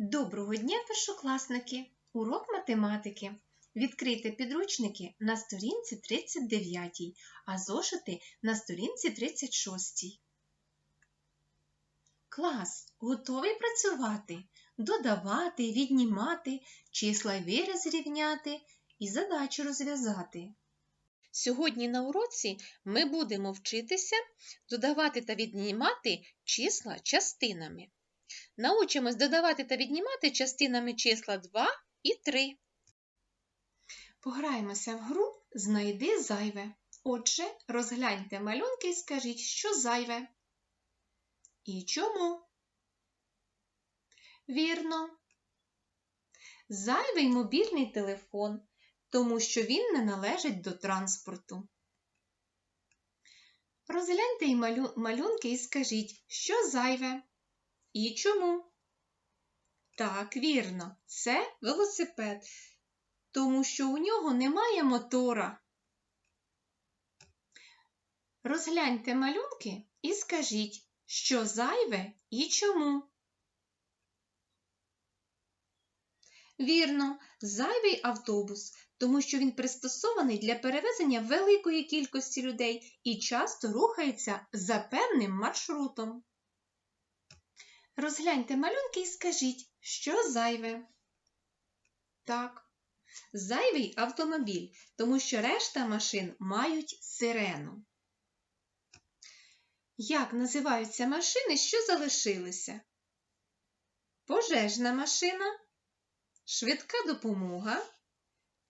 Доброго дня, першокласники! Урок математики. Відкрийте підручники на сторінці 39, а зошити на сторінці 36. Клас, готові працювати, додавати, віднімати, числа й вираз і задачу розв'язати. Сьогодні на уроці ми будемо вчитися додавати та віднімати числа частинами. Научимось додавати та віднімати частинами числа 2 і 3. Пограємося в гру Знайди зайве. Отже, розгляньте малюнки і скажіть, що зайве. І чому? Вірно. Зайвий мобільний телефон, тому що він не належить до транспорту. Розгляньте малюнки і скажіть, що зайве. І чому? Так, вірно, це велосипед, тому що у нього немає мотора. Розгляньте малюнки і скажіть, що зайве і чому. Вірно, зайвий автобус, тому що він пристосований для перевезення великої кількості людей і часто рухається за певним маршрутом. Розгляньте малюнки і скажіть, що зайве. Так, зайвий автомобіль, тому що решта машин мають сирену. Як називаються машини, що залишилися? Пожежна машина, швидка допомога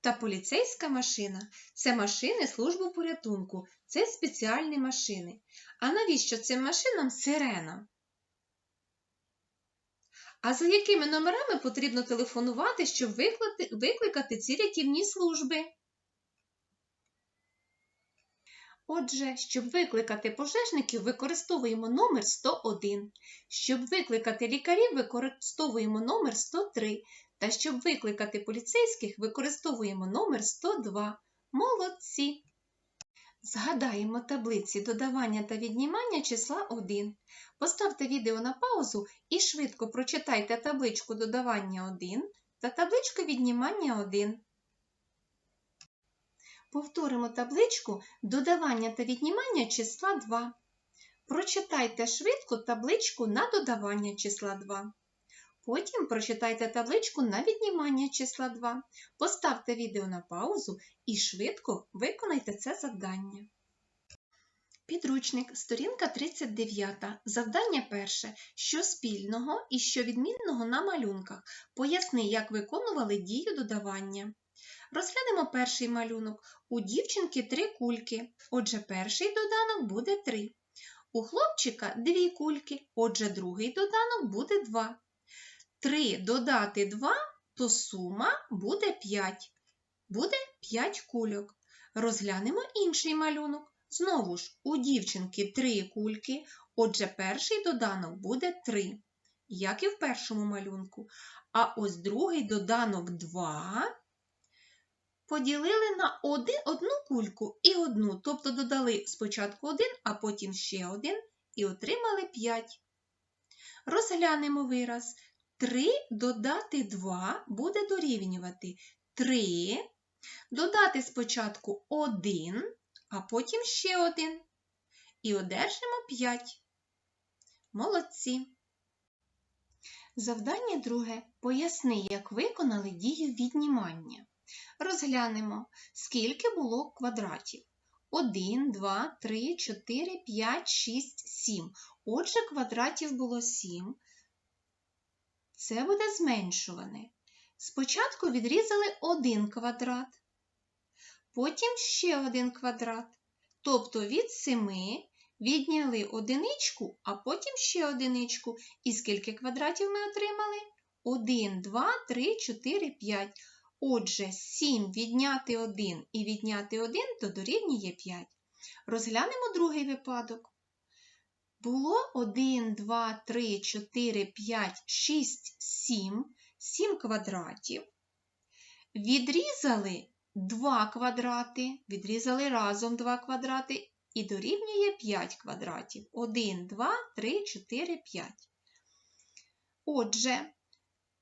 та поліцейська машина це машини служби порятунку, це спеціальні машини. А навіщо цим машинам сирена? А за якими номерами потрібно телефонувати, щоб викликати, викликати ці рятівні служби? Отже, щоб викликати пожежників, використовуємо номер 101. Щоб викликати лікарів, використовуємо номер 103. Та щоб викликати поліцейських, використовуємо номер 102. Молодці! Згадаємо таблиці додавання та віднімання числа 1. Поставте відео на паузу і швидко прочитайте табличку додавання 1 та табличку віднімання 1. Повторимо табличку додавання та віднімання числа 2. Прочитайте швидко табличку на додавання числа 2. Потім прочитайте табличку на віднімання числа 2. Поставте відео на паузу і швидко виконайте це завдання. Підручник, сторінка 39. Завдання перше. Що спільного і що відмінного на малюнках. Поясни, як виконували дію додавання. Розглянемо перший малюнок. У дівчинки три кульки. Отже, перший доданок буде 3. У хлопчика дві кульки. Отже, другий доданок буде 2. 3 додати 2, то сума буде 5. Буде 5 кульок. Розглянемо інший малюнок. Знову ж, у дівчинки 3 кульки, отже, перший доданок буде 3, як і в першому малюнку. А ось другий доданок 2 поділили на один, одну кульку і одну, тобто додали спочатку 1, а потім ще один і отримали 5. Розглянемо вираз. 3 додати 2 буде дорівнювати 3, додати спочатку 1, а потім ще один. І одержимо 5. Молодці. Завдання друге. Поясни, як виконали дію віднімання. Розглянемо, скільки було квадратів. 1, 2, 3, 4, 5, 6, 7. Отже, квадратів було 7. Це буде зменшуване. Спочатку відрізали один квадрат, потім ще один квадрат. Тобто від 7 відняли одиничку, а потім ще одиничку. І скільки квадратів ми отримали? 1, 2, 3, 4, 5. Отже, 7 відняти 1 і відняти 1 то дорівнює 5. Розглянемо другий випадок. Було 1, 2, 3, 4, 5, 6, 7, 7 квадратів. Відрізали 2 квадрати, відрізали разом 2 квадрати і дорівнює 5 квадратів. 1, 2, 3, 4, 5. Отже,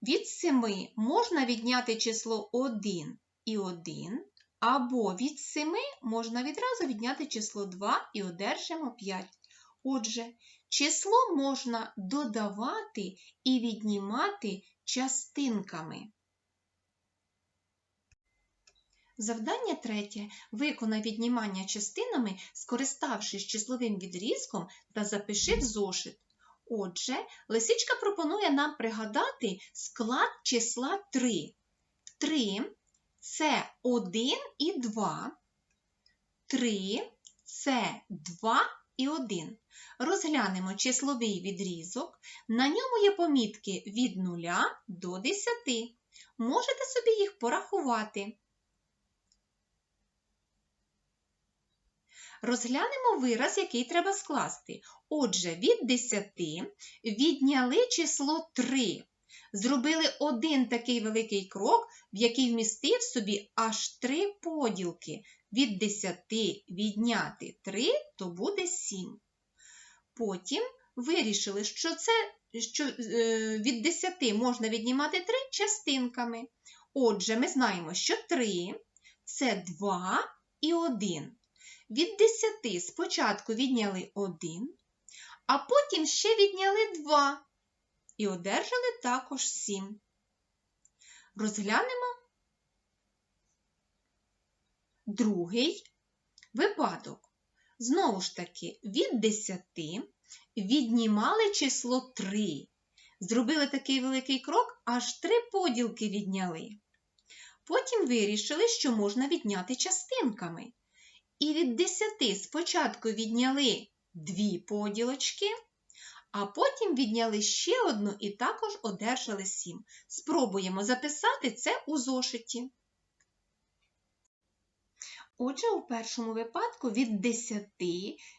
Від 7 можна відняти число 1 і 1, або від 7 можна відразу відняти число 2 і одержимо 5. Отже, число можна додавати і віднімати частинками. Завдання третє. Виконай віднімання частинами, скориставшись числовим відрізком та запиши в зошит. Отже, лисичка пропонує нам пригадати склад числа 3. 3 це 1 і 2. 3 це 2 і 1. Розглянемо числовий відрізок. На ньому є помітки від 0 до 10. Можете собі їх порахувати. Розглянемо вираз, який треба скласти. Отже, від 10 відняли число 3. Зробили один такий великий крок, в який вмістив собі аж 3 поділки. Від 10 відняти 3, то буде 7. Потім вирішили, що це що е, від 10 можна віднімати 3 частинками. Отже, ми знаємо, що 3 це 2 і 1. Від 10 спочатку відняли 1, а потім ще відняли 2 і одержали також 7. Розглянемо другий випадок. Знову ж таки, від 10 віднімали число 3. Зробили такий великий крок, аж 3 поділки відняли. Потім вирішили, що можна відняти частинками. І від 10 спочатку відняли 2 поділочки, а потім відняли ще одну і також одержали 7. Спробуємо записати це у зошиті. Отже, у першому випадку від 10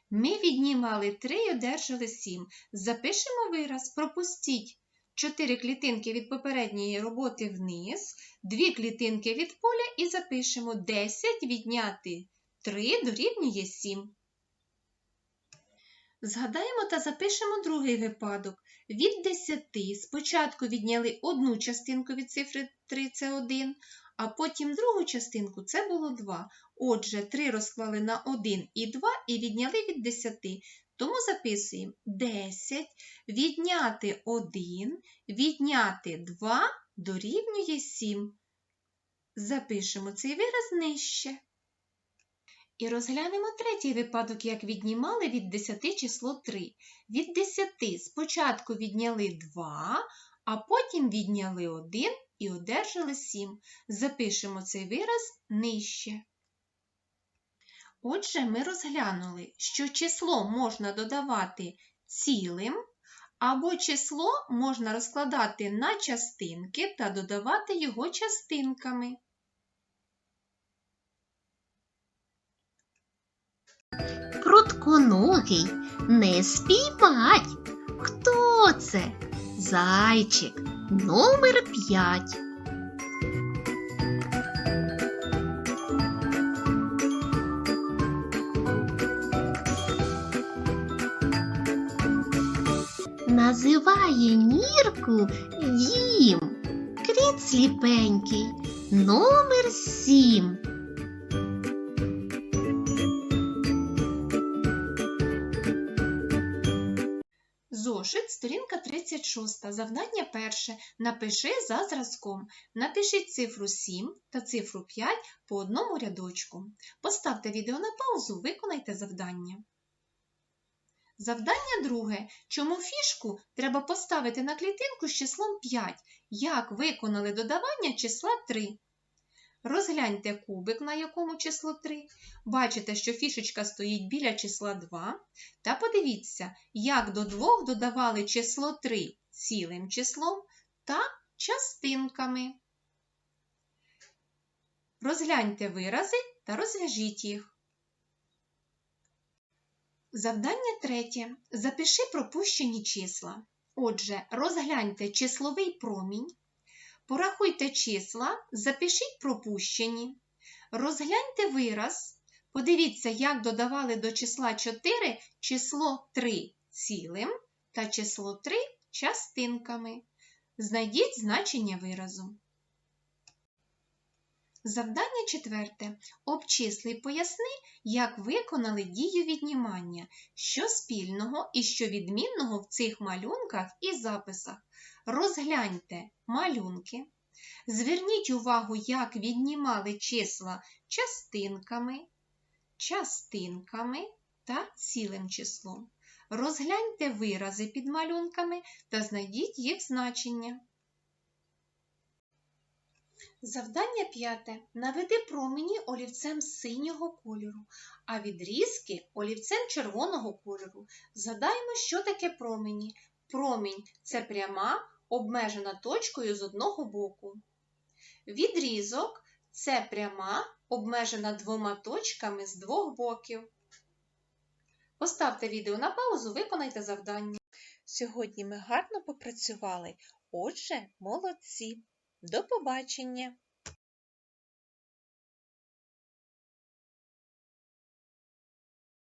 ми віднімали 3 і одержали 7. Запишемо вираз, пропустіть 4 клітинки від попередньої роботи вниз, 2 клітинки від поля і запишемо 10 відняти 3 дорівнює 7. Згадаємо та запишемо другий випадок. Від 10 спочатку відняли одну частинку від цифри 3 це 1, а потім другу частинку це було 2. Отже, 3 розклали на 1 і 2 і відняли від 10. Тому записуємо 10, відняти 1, відняти 2 дорівнює 7. Запишемо цей вираз нижче. І розглянемо третій випадок, як віднімали від 10 число 3. Від 10 спочатку відняли 2, а потім відняли 1 і одержали 7. Запишемо цей вираз нижче. Отже, ми розглянули, що число можна додавати цілим, або число можна розкладати на частинки та додавати його частинками. Прутконогий не спіймать. Хто це? Зайчик номер п'ять. Називає Мірку дім. Кріт сліпенький, номер сім. Сторінка 36. Завдання перше. Напиши за зразком. Напишіть цифру 7 та цифру 5 по одному рядочку. Поставте відео на паузу, виконайте завдання. Завдання друге. Чому фішку треба поставити на клітинку з числом 5? Як виконали додавання числа 3? Розгляньте кубик, на якому число 3. Бачите, що фішечка стоїть біля числа 2. Та подивіться, як до 2 додавали число 3 цілим числом та частинками. Розгляньте вирази та розв'яжіть їх. Завдання третє. Запиши пропущені числа. Отже, розгляньте числовий промінь. Порахуйте числа, запишіть пропущені. Розгляньте вираз. Подивіться, як додавали до числа 4 число 3 цілим та число 3 частинками. Знайдіть значення виразу. Завдання четверте. Обчисли поясни, як виконали дію віднімання, що спільного і що відмінного в цих малюнках і записах. Розгляньте малюнки. Зверніть увагу, як віднімали числа частинками, частинками та цілим числом. Розгляньте вирази під малюнками та знайдіть їх значення. Завдання п'яте. Наведи промені олівцем синього кольору, а відрізки олівцем червоного кольору. Згадаємо, що таке промені. Промінь це пряма, обмежена точкою з одного боку. Відрізок це пряма, обмежена двома точками з двох боків. Поставте відео на паузу, виконайте завдання. Сьогодні ми гарно попрацювали. Отже, молодці. До побачення!